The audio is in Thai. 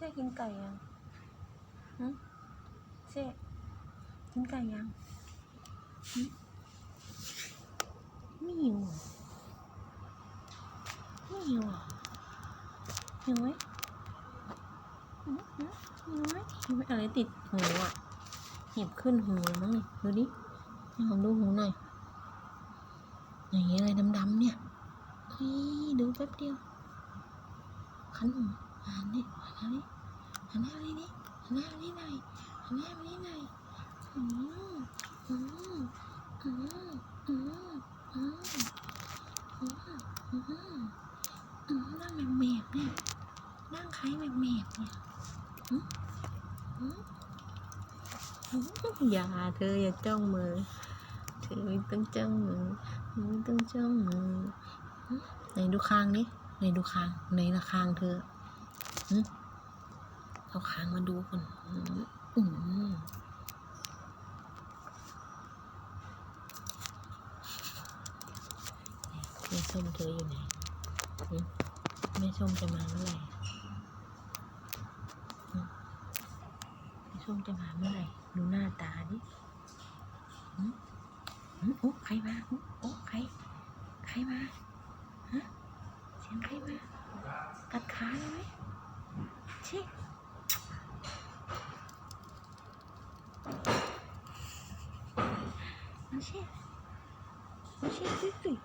จ๊กินไก่ยังหึเจ๊กินไก่ยังหึไม่หิวเหรอไม่หิวเหรอหิวไหมหึหึหิวไหมหิวไหมอะไรติดหูอะเห็บขึ้นหูแล้วมั้งนี่ดูดิให้ผมดูหูหน่อยไหนอะไรดำๆเนี่ยเฮ้ยดูแป๊บเดียวขันหู หันนี่หันนี่หันหน้ามานี่หันหน้ามานี่หน่อยหันหน้ามานี่หน่อยอืมอืมอืมอืมอืมอืมอืมอืมนั่งแมบๆเนี่ยนั่งคล้ายแมบๆเนี่ยอืมอืมอืมอย่าเธออย่าจ้องมือเธอไม่ต้องจ้องมือไม่ต้องจ้องมืออืมไหนดูคางนี่ไหนดูคางไหนละคางเธอ เอาค้างมาดูก่อนอืมอืมแม่ส้มเธออยู่ไหนแม่ส้มจะมาเมื่อไหร่แม่ส้มจะมาเมื่อไหร่ดูหน้าตาดิหึหึโอ้ใครมาโอ้ใคร ใครมาฮะเสียงใครมากัดขาเลยไหม Chi. Chi. Chi, chi.